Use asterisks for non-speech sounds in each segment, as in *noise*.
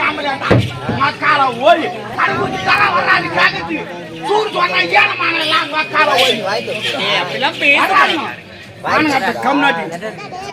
அம்மலாடா மக்கால ஓய். கரும்பு தர வராது கேக்குது. சூடு சொன்னா ஏனமான எல்லாம் மக்கால ஓய். அப்படிலாம் பேசுறாங்க வாங்க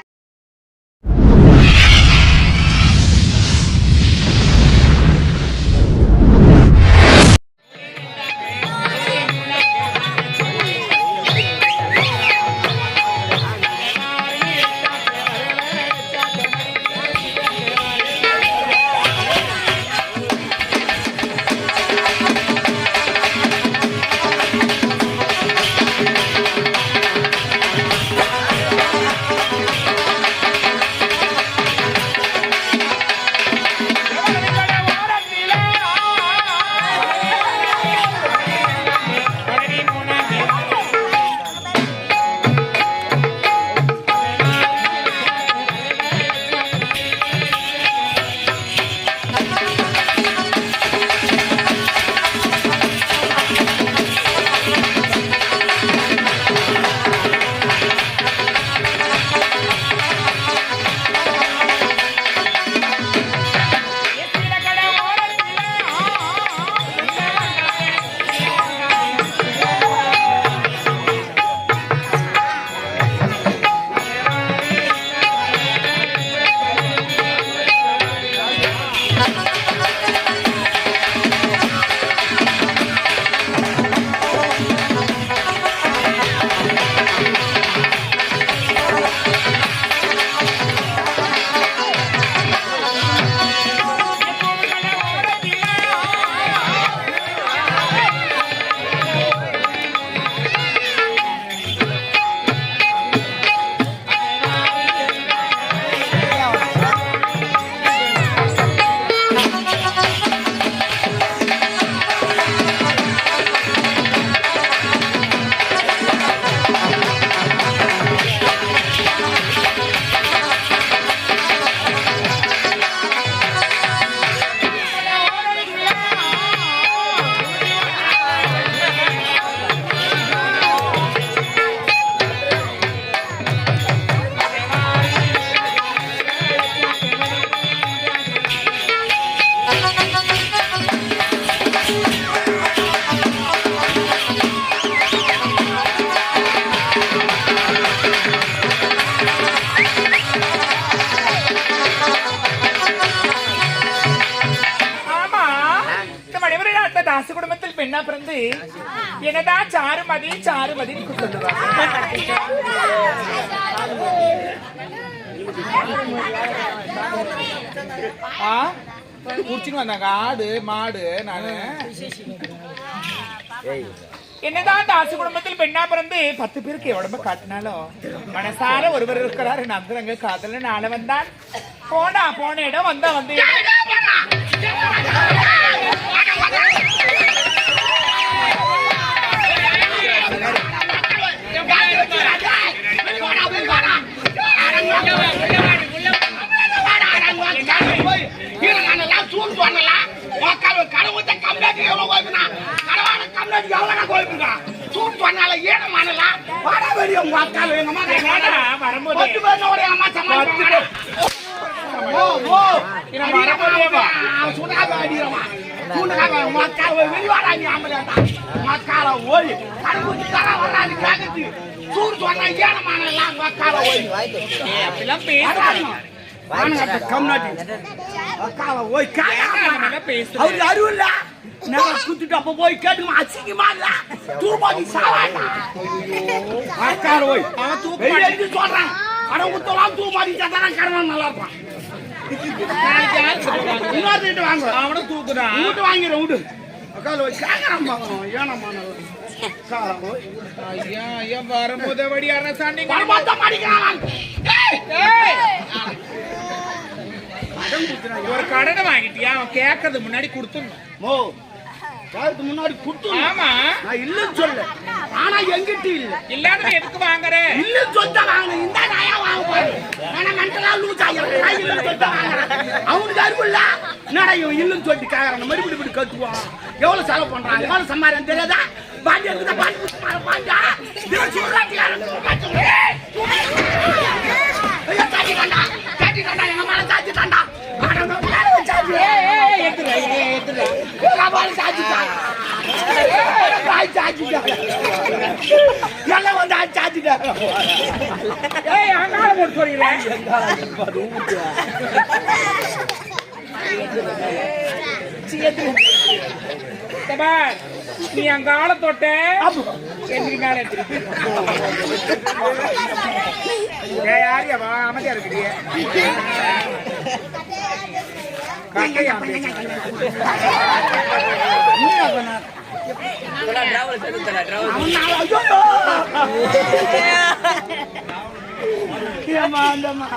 குடும்பத்தில் பெண்ணா பிறந்து என்னதான் சாருமதி சாருமதி சொல்லுவாங்க ஆ? குடிச்சுன்னு வந்தாங்க ஆடு மாடு நானு. என்னதான் தாசு குடும்பத்தில் பெண்ணா பிறந்து பத்து பேருக்கு உடம்ப காட்டினாலும் மனசார ஒருவர் இருக்கிறாரு. நந்தரங்க காதல நாள வந்தான் போனா போன இடம் வந்தா வந்து. இடம். என்னடா, வரும்போது தர வர்றாங்க கேட்குது சூடு சொன்னா ஏனமான எல்லாம் மக்கால ஓய் அப்படிலாம் பேசுறாங்க வானகத்தை கம்னாட்டி ஓய் காயா அப்படிலாம் பேசுறாங்க அவருக்கு நான் குத்துட்டு அப்ப போய் கேட்டுமா அசிங்கமா இல்ல தூபாதி சாவாடா அக்கால ஓய் அவன் தூக்க வெளிய சொல்றான் கடன் குத்தலாம் தூபாதி சத்தானா கடன் நல்லா இருப்பான் வாங்க தூக்குறான் வீட்டு வாங்கிடும் ஏனம்மா அக்கால ஓய் ஐயா ஐயா வரும்போது வடி ஒரு கடனை வாங்கிட்டியா அவன் கேட்கறது முன்னாடி கொடுத்துடணும் மோ யாருக்கு முன்னாடி குத்து ஆமா நான் இல்லைன்னு சொல்ல ஆனா எங்கிட்ட இல்ல இல்லாத எதுக்கு வாங்குற இல்லைன்னு சொல்லிட்டா வாங்கணும் இந்த நாயா வாங்க ஆனா மென்டலா லூஸ் ஆகிடும் நான் இல்லைன்னு சொல்லிட்டா வாங்குறேன் அவனுக்கு அறிவு இல்ல என்னடா இவன் இல்லைன்னு சொல்லிட்டு கேக்குறான் மறுபடியும் இப்படி கத்துவான் எவ்வளவு செலவு பண்றான்? எவ்வளவு சம்பாரம் தெரியாதா? பாண்டி இருக்குதா பாண்டி பாண்டா இவன் சூடாட்டியாரன் ஐயோ தாட்டி தாண்டா தாட்டி தாண்டா எங்க மேல தாட்டி தாண்டா ஆடணும் சாச்சி பால் சாச்சிட்டாங்க பால் சாச்சிட்டாங்க எல்லாம் வந்து ஆள் சாச்சிட்டாங்க ஏய் அங்கால போட்டு சொல்லிடுறேன் பார் நீ தொட்ட ஏய் யாரு அவ? அமைதியா ஏம்மா அந்தம்மா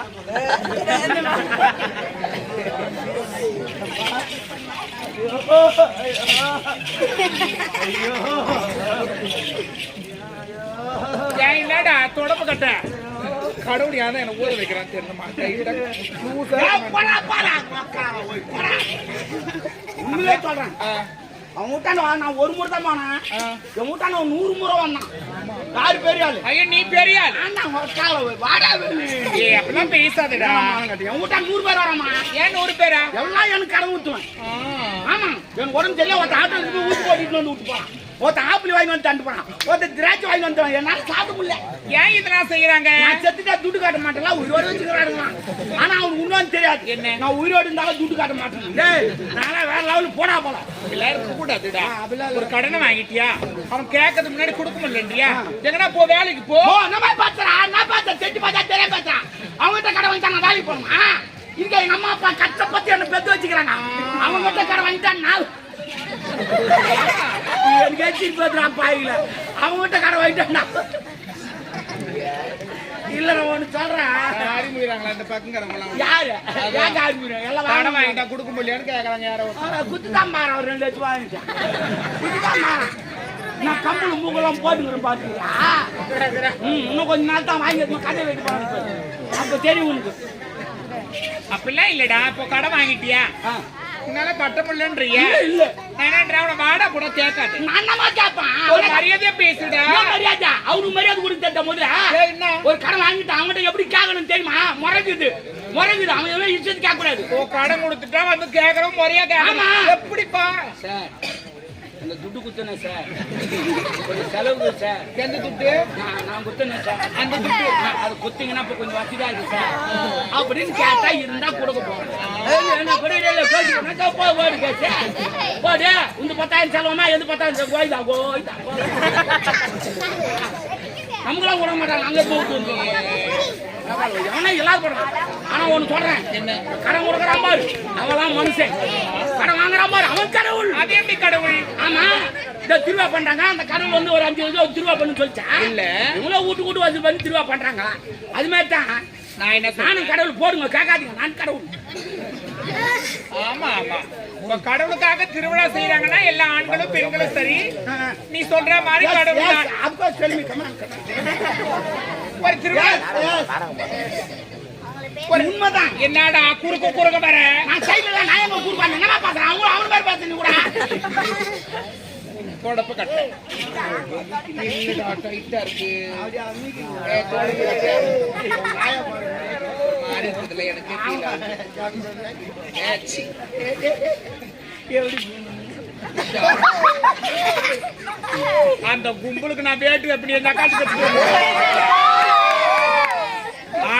இல்லடா தொடப்பு கட்ட? கடவுள் யாரும் என்ன ஊற வைக்கிறான் தெரியணுமா. உண்மையிலே சொல்றேன். அவன் வீட்டாண்ட நான் ஒரு முறை தான் போனேன். என் வீட்டாண்ட நூறு முறை வந்தான். யாரு பெரிய ஆளு ஐயோ நீ பெரிய ஆள். வாடா அப்படிலாம் பேசாதடா. என் வீட்டாண்ட நூறு பேர் வராமா? ஏன் நூறு பேரா? எல்லாம் எனக்கு கடன் ஊத்துவேன் ஆ. ஆமா. எனக்கு உடம்பு சரியில்லை ஒருத்த ஆட்டோ போட்டுட்டு வந்து விட்டு போறான். ஒருத்த ஆப்பிள் வாங்கி வந்து தண்டு போறான் ஒருத்த திராட்சை வாங்கி வந்து என்னால சாப்பிட முடியல. ஏன் இதெல்லாம் செய்யறாங்க நான் செத்துட்டா துட்டு காட்ட மாட்டேன்ல உயிரோடு வச்சுக்கிறாருங்க ஆனா அவனுக்கு இன்னும் தெரியாது. என்ன? நான் உயிரோடு இருந்தாலும் துட்டு காட்ட மாட்டேன். நானே வேற லெவலுக்கு போனா போலாம் அப்படிலாம் இருக்க கூடாதுடா ஒரு கடனை வாங்கிட்டியா? அவன் கேட்கறதுக்கு முன்னாடி கொடுக்க முடியலையா எங்கனா போ வேலைக்கு போ. நம்ம பாத்துறா நான் பார்த்தேன் செட்டு பார்த்தா தெரிய பார்த்தேன் அவங்ககிட்ட கடை வாங்கிட்டா நான் வேலைக்கு போகணுமா? எங்க அம்மா அப்பா கஷ்டப்பட்டு என்ன பெத்து வச்சுக்கிறாங்க. அவங்ககிட்ட கடை வாங்கிட்டா நான் எனக்கு எச்சிட்டு பேசுறான் பாயில? அவங்ககிட்ட கடை வாங்கிட்டா இல்ல நான் ஒண்ணு சொல்றேன். அறிமுறாங்களா இந்த பக்கங்கிறவங்களாம் யாரு? ஏன் காரியம் எல்லாம் வாங்க வாங்கிட்டா கொடுக்க முடியலன்னு கேக்குறாங்க யாரோ குத்துதான் மாறன் ஒரு ரெண்டு லட்சம் வாங்கிட்டேன். குத்துதான் மாறன் நான் கம்பளம் மூக்கெல்லாம் போட்டுக்கிறேன் பாத்தீங்களா? ம், இன்னும் கொஞ்ச நாள் தான் வாங்கி கதை வைக்க போறேன் அப்ப தெரியும் உனக்கு. அப்படிலாம் இல்லடா இப்போ கடன் வாங்கிட்டியா? ஆ. உன்னால கட்ட முடியலன்றிய இல்ல அவனை வாடா கூட கேட்காது. நான் என்னமா கேட்பேன்? ஒரு மரியாதையா பேசுடா. மரியாதை? அவனுக்கு மரியாதை கொடுத்து தட்ட முதல்ல. என்ன? ஒரு கடன் வாங்கிட்டு அவன்கிட்ட எப்படி கேட்கணும் தெரியுமா? முறைக்குது. முறைக்குது. அவன் எதுவும் இஷ்டத்துக்கு கேட்க கூடாது கடன் கொடுத்துட்டா வந்து கேக்குறோம் முறையா கேட்கணும். ஆமா. எப்படிப்பா? சார். அந்த துட்டு குத்துனேன் சார். கொஞ்சம் செலவு சார். எந்த துட்டு? நான் குத்துனேன் சார். அந்த துட்டு. அது குத்திங்கன்னா இப்ப கொஞ்சம் வசதியா இருக்கு சார். அப்படின்னு கேட்டா இருந்தா கொடுக்க போறோம் ஏய், என்ன கூட இல்ல, இல்ல, கேட்டு போனா போ, போடு இந்த பத்தாயிரம் செலவுமா? எந்த பத்தாயிரம் செலவு? கோயிதா, கோயிதா. *laughs* நமக்கெல்லாம் விட மாட்டாங்க. அங்க போட்டு எவனா எல்லாரும் போடுறான் ஆனா ஒண்ணு சொல்றேன். என்ன? கடன் கொடுக்கறான் பாரு அவெல்லாம் மனுஷன். கடன் வாங்குறான் பாரு அவன் கடவுள். அது எப்படி கடவுள்? ஆமா. இந்த திருவா பண்றாங்க. அந்த கடவுள் வந்து ஒரு அஞ்சு வருஷம் திருவா பண்ணு சொல்லிச்சா இல்ல. இவங்களும் வீட்டு வீட்டு வந்து பண்ணி திருவா பண்றாங்க அது மாதிரி தான் நான் என்ன நானும் கடவுள் போடுங்க. கேட்காதீங்க. நான் கடவுள். ஆமா ஆமா. இப்ப கடவுளுக்காக திருவிழா செய்யறாங்கன்னா எல்லா ஆண்களும் பெண்களும் சரி. நீ சொல்ற மாதிரி கடவுள் ஒரு திருவிழா. ஒரு உண்மைதான். என்னடா குறுக்க குறுக்க வர? நான் சைடுல நான் எங்க கூடுப்பாங்க என்னமா பாக்குறேன் அவங்க அவங்க பேர் பார்த்து கூட. தொடப்பு கட்ட. இல்லடா, டைட்டா இருக்கு. ஏ, தொடப்பு கட்ட. மாறி இருக்குதுல, எனக்கு. அந்த கும்பலுக்கு நான் வேட்டு எப்படி இருந்தா காட்டு கட்டு ஆடக நான் புளியாடி பெற்று வச்சுக்கிறீங்க பொம்பளை புள்ளைய. ஏய், என்னடி?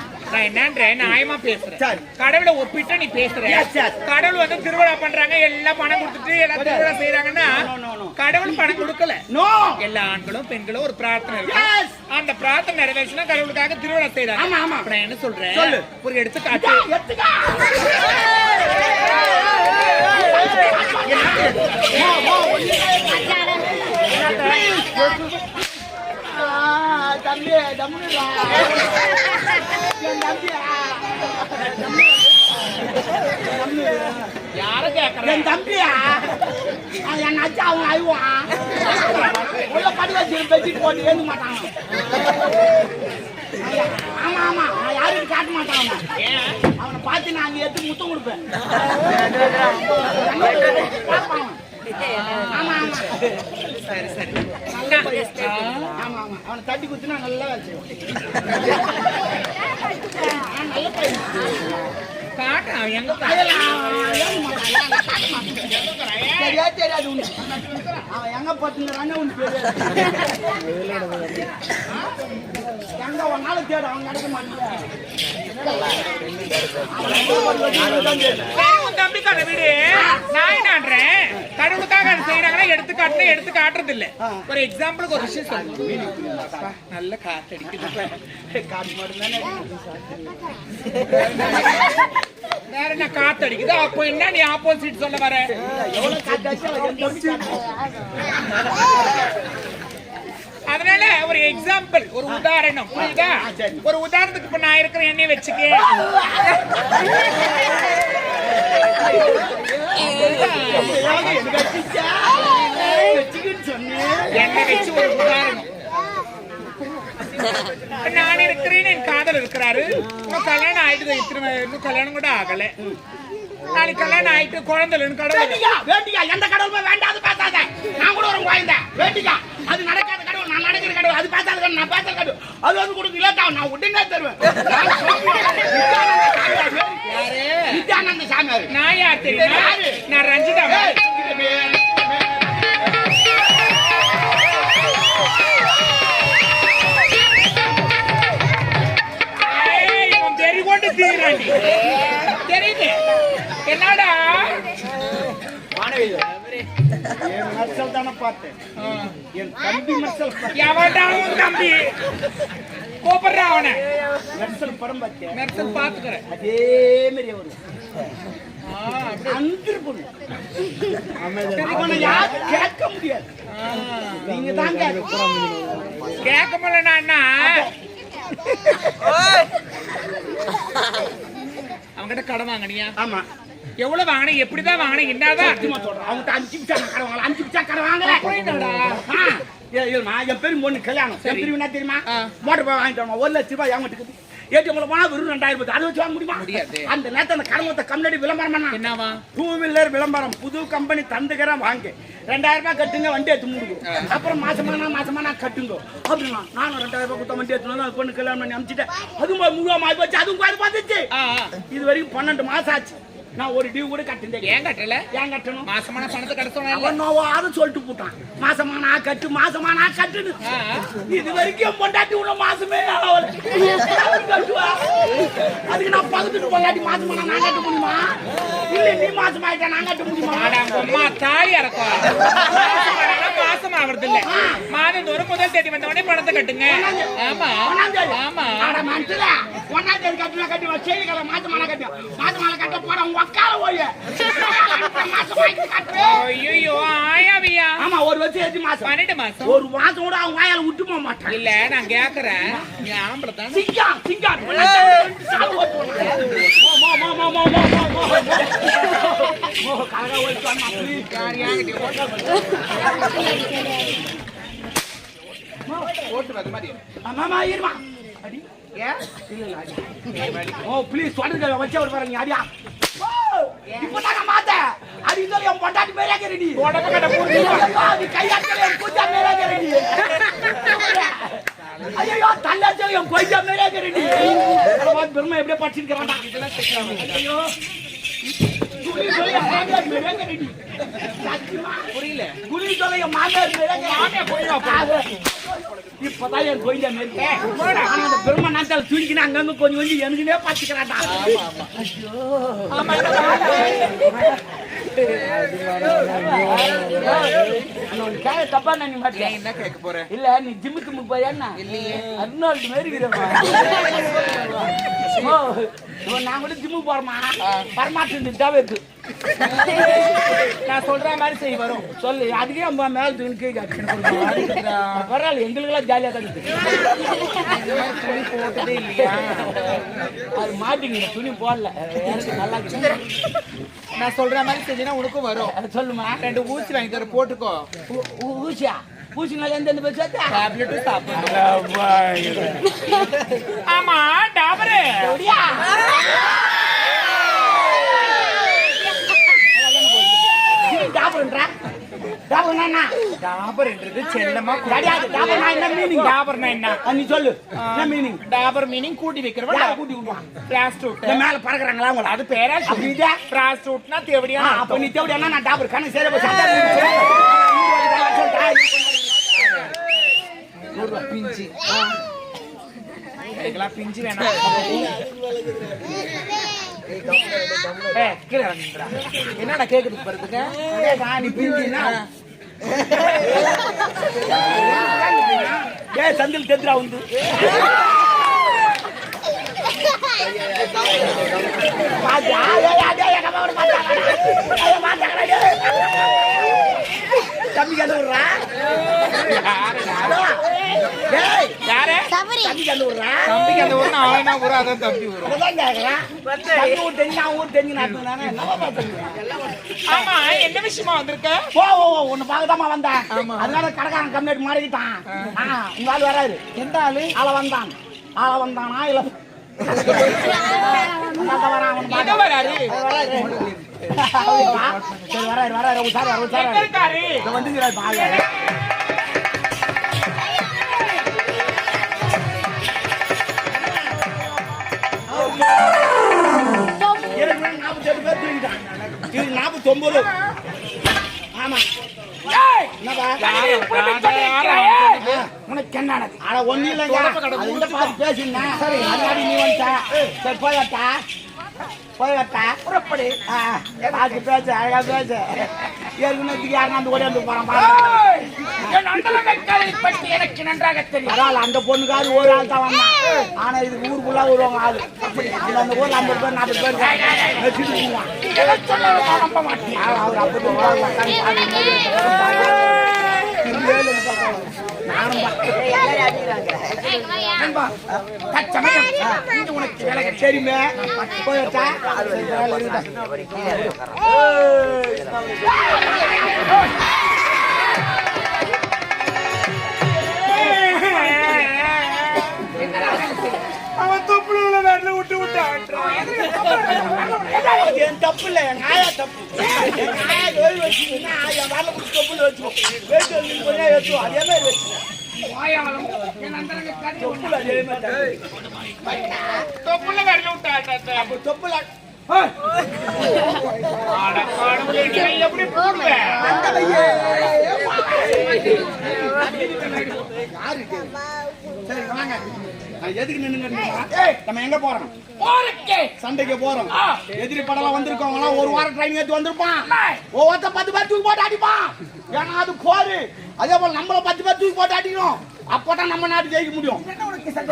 நான் என்னன்றேன் நியாயமா பேசுறேன். சரி. கடவுளை ஒப்பிட்டு நீ பேசுற. கடவுள் வந்து திருவிழா பண்றாங்க எல்லாம் பணம் கொடுத்துட்டு எல்லாம் திருவிழா செய்யறாங்கன்னா. கடவுள் பணம் கொடுக்கல. நோ எல்லா ஆண்களும் பெண்களும் ஒரு பிரார்த்தனை இருக்கு. அந்த பிரார்த்தனை நிறைவேற்றினா கடவுளுக்காக திருவிழா செய்யறாங்க ஆமா, ஆமா. அப்ப நான் என்ன சொல்றேன்? சொல்லு. ஒரு எடுத்துக்காட்டு. தம்பி தம்பி என் தம்பியா என் தம்பியா அவன் என் அச்சா அவன் அழுவான் உள்ள படி வச்சு பெட்ஷீட் போட்டு ஏந்து மாட்டான் ஆமா ஆமா நான் யாருக்கும் காட்ட மாட்டான் அவனை பார்த்து நான் அங்க எடுத்து முத்தம் கொடுப்பேன் பார்ப்பான். சரி சரி. அவனை தட்டி குத்துனா நல்லா காட்டான் எங்க சரியா தெரியாது உனக்கு. அவன் எங்க பார்த்துங்கிறான்னு உனக்கு எங்க ஒரு நாள் தேடு அவன் கிடைக்க மாட்டேன் சரி, உன் தம்பி கதை விடு. நான் என்னன்றேன் கடவுளுக்காக அது செய்யறாங்கன்னா எடுத்து காட்டுனா எடுத்து காட்டுறது இல்ல ஒரு எக்ஸாம்பிளுக்கு ஒரு விஷயம் சொல்லுங்க நல்ல அடிக்குது. தானே வேற என்ன காத்து அடிக்குது? அப்போ என்ன நீ ஆப்போசிட் சொல்ல வர எவ்வளவு காட்டாச்சு அவன் தம்பி காட்டு. அதனால ஒரு எக்ஸாம்பிள் ஒரு உதாரணம் புரியுதா? ஒரு உதாரணத்துக்கு இப்ப நான் இருக்கிற எண்ணெய் வச்சுக்க. வச்சு ஒரு உதாரணம். நான் இருக்கிறேன் என் காதல் இருக்கிறாரு. இன்னும் கல்யாணம் ஆயிட்டு இத்தனை இன்னும் கல்யாணம் கூட ஆகல. நாளைக்கு கல்யாணம் ஆயிட்டு குழந்தை கடவுள் வேண்டியா எந்த கடவுளுமே வேண்டாது பேசாத. நான் கூட ஒரு குழந்தை. வேண்டியா. அது நடக்காது நான் நடக்கிறது கிடையாது அது பார்த்தாலும் கிடையாது நான் பார்த்தாலும் கிடையாது அது வந்து கொடுத்து லேட் ஆகும் நான் தருவேன் நித்யானந்த சாமியார் நான் யார்? தெரியும் நான் ரஞ்சிதா. தெரிகொண்டு தீராண்டி தெரியுது? என்னடா? என் மெர்சல் தானே பார்த்தேன். என் தம்பி பார்த்தேன். எவன்டா உன் தம்பி. கூப்பிடுறா அவனை. மெர்சல் படம் பார்த்தேன். மெர்சல் பாத்துக்கிறேன் அதே மாதிரி வரும் அந்திரு பொண்ணு. அவனை யாரும் கேட்க முடியாது. நீங்க தான் முடியலன்னா அவன்கிட்ட கடன் வாங்கினியா? ஆமா. எவ்வளவு வாங்கின? எப்படிதான் வாங்கின? என்னதான்? சத்தியமா சொல்றேன். அவன்கிட்ட அஞ்சு பிச்சா கடை வாங்கலாம் அஞ்சு பிச்சா கடை வாங்கல இல்லம்மா, என் பேரு பொண்ணு கல்யாணம். என் பிரிவு என்ன தெரியுமா. மோட்டர் போய் வாங்கிட்டு வரணும். ஒரு லட்ச ரூபாய் என்கிட்ட ஏடிஎம்ல போனா வெறும் ரெண்டாயிரம் ரூபாய். அதை வச்சு வாங்க முடியுமா. அந்த நேரத்தை அந்த கடமத்தை கம்யூனிட்டி விளம்பரம் என்னவா? டூ வீலர் விளம்பரம். புது கம்பெனி தந்துக்கிறேன் வாங்க. ரெண்டாயிரம் ரூபாய் கட்டுங்க வண்டி எடுத்து முடிக்கும் அப்புறம் மாசமானா மாசமானா கட்டுங்க. அப்படின்னா நானும் ரெண்டாயிரம் ரூபாய் கொடுத்த வண்டி எடுத்து அது பொண்ணு கல்யாணம் பண்ணி அனுப்பிச்சிட்டேன். அதுவும் முழுவா மாறி போச்சு. அதுவும் பாது பார்த்துச்சு. இது வரைக்கும் பன்னெண்டு மாசம் ஆச்சு. நான் ஒரு டியூ கூட கட்டுந்தேன் ஏன் கட்டல? ஏன் கட்டணும்? மாசமான பணத்தை கட்ட சொன்னா அவன் நோவாத சொல்லிட்டு போட்டான். மாசமானா கட்டு மாசமானா கட்டுன்னு. ஆ. இது வரைக்கும் பொண்டாட்டி உள்ள மாசமே. கட்டுவா. அதுக்கு நான் பக்கத்துக்கு பொண்டாட்டி மாசமானா நான் கட்ட முடியுமா? இல்ல நீ மாசம் ஆயிட்டா நான் கட்ட முடியுமா? தாலி இறக்கும் மாசம் ஆவறது இல்ல மாதந்தோறும் முதல் தேதி வந்த உடனே பணத்தை கட்டுங்க. ஆமா. ஆமா. ஒண்ணாம் தேதி கட்டுனா கட்டுவா, செய்திகளை மாசமானா கட்டுவா. மாசமானா கட்ட போட உக்கால ஓய ஐயோ ஆயாவியா ஆமா ஒரு வருஷம் எட்டு மாசம் பன்னெண்டு மாசம் ஒரு மாசம் கூட அவங்க வாயால விட்டு போக மாட்டான் இல்ல நான் கேக்குறேன் நீ ஆம்பளை தான் சிங்கா சிங்கா ஓட்டு மாதிரி ஆமா இருமா அடி ஓ ப்ளீஸ் சொல்லுங்க வச்ச ஒரு பாருங்க அடியா. இப்போ நான் மாத்த அது இந்த என் பொண்டாட்டி மேலே கேரடி உடம்பு கட்ட அது கையாட்டல என் குஞ்சா மேலே கேரடி ஐயோ தள்ளாச்சல என் கொய்யா மேலே கேரடி பெருமை எப்படியே படிச்சிருக்கிறான் ஐயோ குடி சொல்லி என் மாமியார் மேலே கேரடி சத்தியமா? புரியல. குடி சொல்லி என் மாமியார் மேலே கேரடி இப்பதான் என் கொய்யா மாரி ஆனா தப்பா நான் மாட்டேன். நீ ஜிம்முக்கு முப்பதாண்ணா இல்லையே. அர்னால்டு மாரி *laughs* நான் கூட ஜிம்முக்கு போறமா பரமாட்டு தான் இருக்கு. நான் சொல்ற மாதிரி செய் வரும். சொல்லு. அதுக்கே அம்மா மேல தூக்கி கை காட்டுறேன் பரவாயில்ல எங்களுக்கெல்லாம் ஜாலியா தான் துணி போட்டதே இல்லையா? அது மாட்டிங்க. துணி போடல. எனக்கு நல்லா நான் சொல்ற மாதிரி செஞ்சீங்கன்னா உனக்கும் வரும். சொல்லுமா? ரெண்டு ஊசி வாங்கி தர போட்டுக்கோ. ஊசியா? பூசினால எந்த எந்த சேர்த்தா டேப்லெட் சாப்பிடு. ஆமா டாபரு. டாபர்னா என்ன டாபர்ன்றது செல்லமா கிடையாது டாபர்னா என்ன மீனிங் டாபர்னா என்ன? நீ சொல்லு. என்ன மீனிங் டாபர் மீனிங் கூட்டி வைக்கிறவன் கூட்டி விடுவான் பிளாஸ்டூட் மேல பறக்குறாங்களா அது பேரா இதா? பிளாஸ்டூட்னா தேவடியா அப்ப நீ தேவடி என்ன நான் டாபர் கணக்கு சேர போய் சட்டை சொல்லிட்டா நூறுரூவா பிஞ்சு. இதெல்லாம் பிஞ்சு வேணாம். ஏய், கீழே இறங்குங்கடா. என்னடா கேக்குது பாருங்க? நீ பிஞ்சுன்னா ஏ சந்தில் தெந்திரா உண்டு பாத்தியா? ஏய், அதே எங்க அம்மாவோட பார்த்தாங்கடா. அதை பார்த்தாங்கடா, டேய். தம்பி கண்டு விடுறா தம்பி கண்டு விடுறா தம்பிக்கு அந்த ஊர் அவனா ஊர் அதான் தம்பி ஊர் அதான் கேக்குறேன். தம்பி ஊர் தெரிஞ்சு, அவன் ஊர் தெரிஞ்சு நடத்துனானே. என்னவா பார்த்துங்க? ஆமா என்ன விஷயமா வந்திருக்க போ, போ, போ, உன்னை பார்க்கத்தாம்மா வந்தேன். அதனால கடைக்காரன் கம்ப்ளைண்ட் மாறிக்கிட்டான். ஆ, உங்க ஆளு வராரு. எந்த ஆளு? ஆள வந்தான். ஆள வந்தானா, இல்ல- அதான் வராரு வராரு, வராரு, உஷாரா, உஷாரா. எங்க இருக்காரு இதோ வந்துங்கிறாரு, பாரு. ஏற்கனவே 48 பேர் தூக்கிட்டான். இது 49. ஆமா ஏய், என்னப்பா யாரு? யாரு? ஆ, உனக்கு என்னது? அட, ஒண்ணும் இல்லைங்க. பார்த்து பேசினேன். சரி, அதனால நீ வந்துட்ட. சரி, போய் வரட்டா? போய் வரட்டா? ஆ, பார்த்து பேசு, அழகா பேசு. ஏற்கனவே இதுக்கு யாருன்னா அந்த ஓடியாந்து போறான் அந்தரங்கக்காரை பற்றி எனக்கு நன்றாக தெரியும். பரவாயில்ல, அந்த பொண்ணுக்காவது ஒரு ஆள் தான் வந்தான். ஆனா இதுக்கு ஊருக்குள்ள வருவாங்க ஆளு. அந்த அந்த ஊர்ல ஐம்பது பேர், நாற்பது பேர் நம்ப மாட்டேன். அவர் அப்படி உட்கார்ந்து உட்கார்ந்து பார்க்கும்போது என் தப்பு இல்லை என் ஆயா தப்பு என் ஆயா வேலை வச்சுக்கின்னா என் வேலை பிடிச்சி தொப்புல வச்சுக்கோ வேட்டு வந்து கொஞ்சம் வச்சுக்கோ அதே மாதிரி வச்சுக்கோ தொப்புல தொப்புல தொப்புல எப்படி போடுவேன் அந்த பையே. யாரு இது? சரி வாங்க நான் எதுக்கு நின்னுங்க நம்ம எங்க போறோம் போறக்கே சண்டைக்கு போறோம் ஆ. எதிரி படம் வந்திருக்கவங்க ஒரு வாரம் ட்ரைனிங் ஏற்றி வந்திருப்பான் ஒவ்வொருத்த பத்து பேர் தூக்கி போட்டு அடிப்பான் ஏன்னா அது போரு அதே போல நம்மள பத்து பேர் தூக்கி போட்டு அடிக்கணும் அப்பதான் நம்ம நாட்டு ஜெயிக்க முடியும்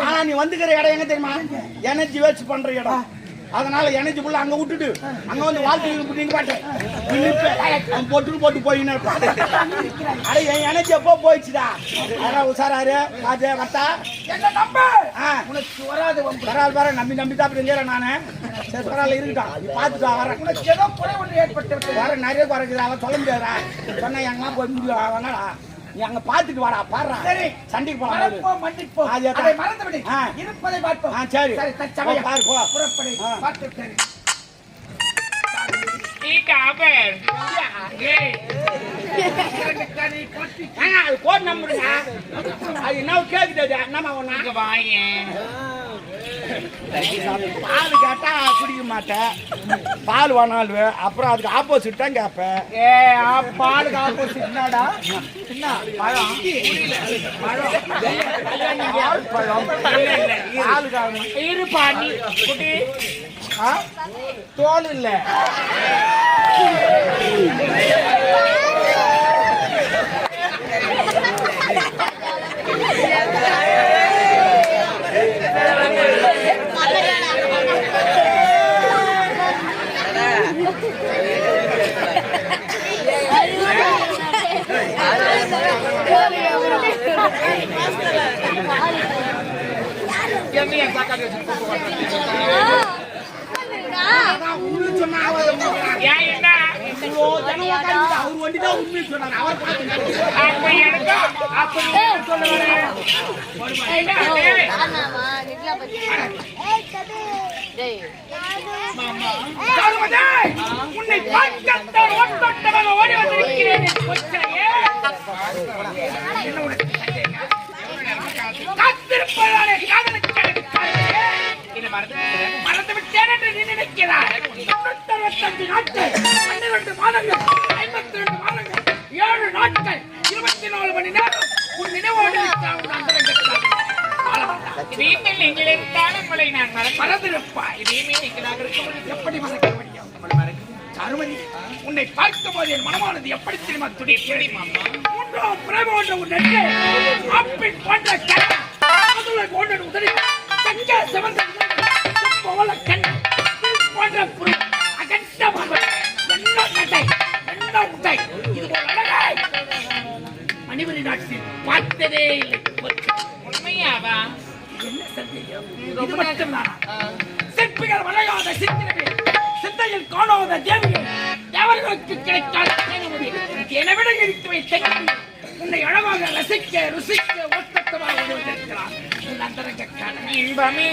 ஆனா நீ வந்துக்கிற இடம் எங்க தெரியுமா எனர்ஜி வேஸ்ட் பண்ற இடம் அதனால எனர்ஜி ஃபுல்லா அங்க விட்டுட்டு அங்க வந்து வாழ்க்கை நீங்க பாட்டேன் போட்டு போட்டு போயின்னு அட என் எனர்ஜி எப்போ போயிடுச்சுடா? அதனால உஷாராரு? அது வத்தா என்ன நம்ப? உனக்கு வராது பரவாயில்ல பரவாயில்ல நம்பி நம்பி தான் அப்படி இருக்கிறேன் நானு. சரி பரவாயில்ல இருக்கட்டும் நீ பார்த்துட்டு வரேன். உனக்கு ஏதோ ஏற்பட்டு வர நிறைய குறை இருக்குது அவன் சொல்ல முடியாதா சொன்னா எங்கெல்லாம் போய் முடியும். அவனாடா நீ அங்க பார்த்துட்டு வாடா பாடுறா சரி சண்டைக்கு போலாம் மன்னிப்போம். அது எத்தனை? அதை மறந்துவிடு. இருப்பதை பார்ப்போம். ஆ சரி சரி. போ, பாரு போ புறப்படு. பார்த்து கோட் நம்பருங்க அது என்ன கேக்குது ஒண்ணா இங்க வாயேன். பால் கேட்டா குடிக்க மாட்டேன் பால் வேணாலும் அப்புறம் அதுக்கு ஆப்போசிட் தான் கேட்பேன் ஏ பாலுக்கு opposite என்னடா? பழம்? பால் பழம் இரு. குட்டி தோல் இல்லை என்னைய சாக்காடு வச்சுட்டு போக அதான் உங்களுக்கு சொன்னா அவ- ஏன் என்ன அவ்வளோ ஜனம் உட்கார்ந்து அவர் வண்டி தான் உண்மையை சொன்னார் அவர் பார்த்து அப்ப எனக்கு அப்ப நீ என்ன சொல்ல வர என்ன அது? சாருமதி, உன்னை பார்க்கத்தான் ஒட்டொட்டமாக ஓடி வந்திருக்கிறேன் காத்திருப்பதாலே காதலுக்கு. இதை மறந்து விட்டேன். என்று நீ நினைக்கிறாய். அறுபத்தஞ்சு நாட்கள், பன்னிரண்டு மாதங்கள், ஐம்பத்தி ரெண்டு மாதங்கள், ஏழு நாட்கள், இருபத்தி நாலு மணி நேரம் உன் நினைவோடு நீங்கள் இருந்தால் உங்களை நான் மறந்து- மறந்திருப்பாய். நீங்களாக இருக்கும்போது எப்படி மறக்க முடியும்? உங்களை மறக்க- சாருமதி, உன்னை பார்க்கும் போது என் மனமானது எப்படி தெரியுமா துடிக்கிறது? மூன்றாம் பிறை போன்ற ஒரு நெற்றி, ஆப்பிள் போன்ற உதடு, தங்க சிவந்த செம்போல கண், போன்ற புரு, அகன்ற மகள், என்ன நடை, என்ன உடை, இது போல் அழகை மணிபுரி நாட்டில் பார்த்ததே இல்லை. உண்மையாவா? என்ன சந்தேகம்? சிற்பிகள் வளையாத சித்திரங்கள் சிந்தையில் காணாத தேவிகள் தேவர்களுக்கு கிடைத்தால் தேவமுடி என விட உன்னை அழகாக ரசிக்க ருசிக்க ஒட்டத்தமாக வந்திருக்கிறார். இன்பமே.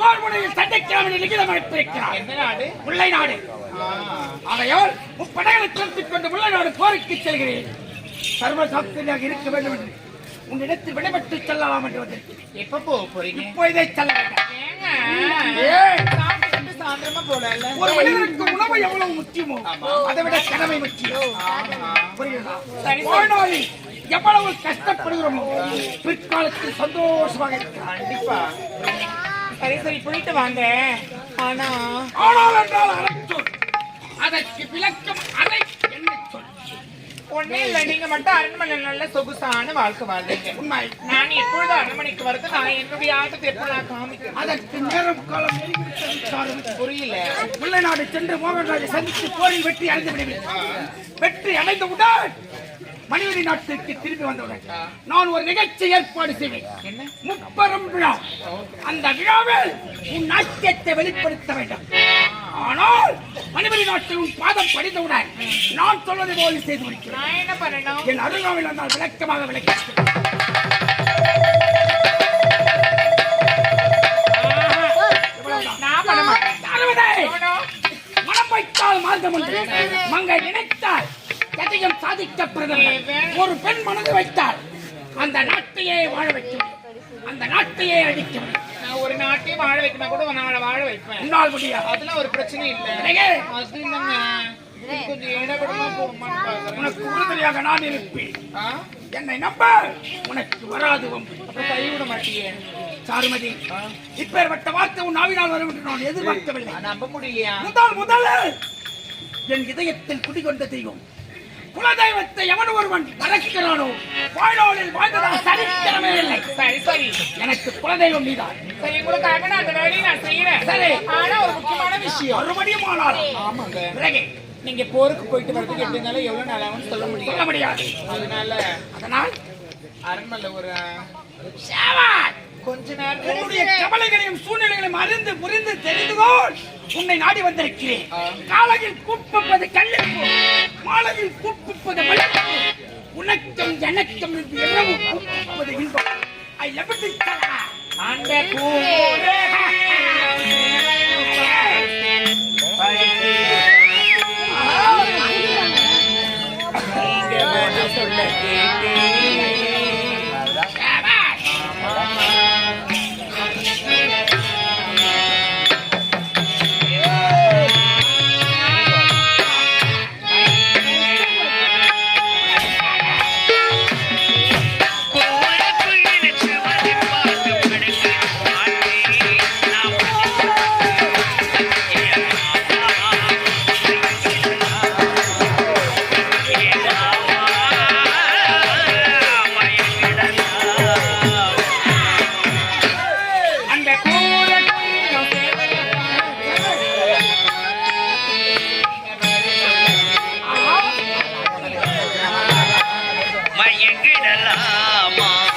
தொட்டுக் கொண்டு போர் முனையில் சண்டைக்கிழமை லிகிதம் அனுப்பியிருக்கிறார் முல்லை நாடு ஆகையால் முப்படைகளை தொட்டுக் கொண்டு முல்லை நாடு போருக்கு செல்கிறேன். சர்வ சாஸ்திரியாக இருக்க வேண்டும் என்று உன்னிடத்தில் விடைபெற்று செல்லலாம் என்று வந்திருக்கிறேன். எப்ப போக போறீங்க? இப்போ இதை செல்ல ஒரு மனிதனுக்கு உணவு எவ்வளவு முக்கியமோ அதை விட கடமை முக்கியம். புரியுதா. நோயாளி எவ்வளவு கஷ்டப்படுகிறோமோ பிற்காலத்தில் சந்தோஷமாக கண்டிப்பா. சரி சரி போயிட்டு வாங்க. ஆனா. ஆனால் என்றால் அரைச்சொல் அதற்கு விளக்கம் அரை என்ன சொல். ஒண்ணே இல்ல நீங்க மட்டும் அரண்மனை நல்ல சொகுசான வாழ்க்கை வாழ்றீங்க. உண்மை. நான் எப்பொழுது அரண்மனைக்கு வரது நான் என்னுடைய ஆட்டத்தை எப்ப நான் காமிக்கிறேன் அதற்கு நேரம் காலம் நெருங்கிவிட்டது. புரியல. முல்லை நாடு சென்று மோகன்ராஜை சந்தித்து போரில் வெற்றி அடைந்து விடுவேன் வெற்றி அடைந்தவுடன் மணிவரி நாட்டிற்கு திரும்பி வந்தவுடன் நான் ஒரு நிகழ்ச்சி ஏற்பாடு செய்வேன். முப்பெரும் விழா. அந்த விழாவில் உன் நாட்டியத்தை வெளிப்படுத்த வேண்டும். ஆனால் மணிமணி நாட்டில் உன் பாதம் படித்தவுடன் நான் சொல்வதை போல செய்து முடிக்கிறேன். என் அருகாமையில் வந்தால் விளக்கமாக விளக்கி? மனம் வைத்தால் மார்க்கம் மங்கை நினைத்தால் எதையும் சாதிக்க பிரதமர் ஒரு பெண் மனது வைத்தால் அந்த நாட்டையே வாழ வைக்கும். அந்த நாட்டையே அழிக்கும். நான் ஒரு நாட்டையும் வாழ வைக்கணும் கூட நான் வாழ வைப்பேன். உன்னால் முடியாது. அதெல்லாம் ஒரு பிரச்சனை இல்ல. அது இல்லைங்க உனக்கு உறுதுணையாக நான் இருப்பேன்? என்னை நம்ப? உனக்கு வராது கைவிட மாட்டியே. சாருமதி இப்பேற்பட்ட வார்த்தை உன் ஆவினால் வரும் என்று நான் எதிர்பார்க்கவில்லை. நம்ப முடியலையா? முதல் முதல்ல என் இதயத்தில் குடிகொண்ட தெய்வம். குலதெய்வத்தை எவன் ஒருவன் மறக்கிறானோ வாழ்நாளில் வாழ்ந்ததாக சரித்திரமே இல்லை. சரி சரி. எனக்கு குலதெய்வம் நீதான். சரி உங்களுக்காக நான் அந்த வேலையை நான் செய்யறேன். சரி. ஆனா ஒரு முக்கியமான விஷயம். மறுபடியும் ஆனால் ஆமாங்க. பிறகு. நீங்க போருக்கு போயிட்டு வரதுக்கு எப்படி இருந்தாலும் எவ்வளவு நாளாகும் சொல்ல முடியும் சொல்ல முடியாது. அதனால அதனால் அரண்மனையில ஒரு சேவான் கொஞ்ச நேரம் கவலைகளையும் சூழ்நிலைகளையும் அறிந்து புரிந்து தெரிந்து கொள் உன்னை நாடி வந்திருக்கிறேன். காலையில் கூப்பிப்பது கல்லுக்கு மாலையில் கூப்பிப்பது மலைக்கு உனக்கும் எனக்கும் இரவு கூப்பிப்பது இன்பம்? ஐ லவ் அந்த கூரை मा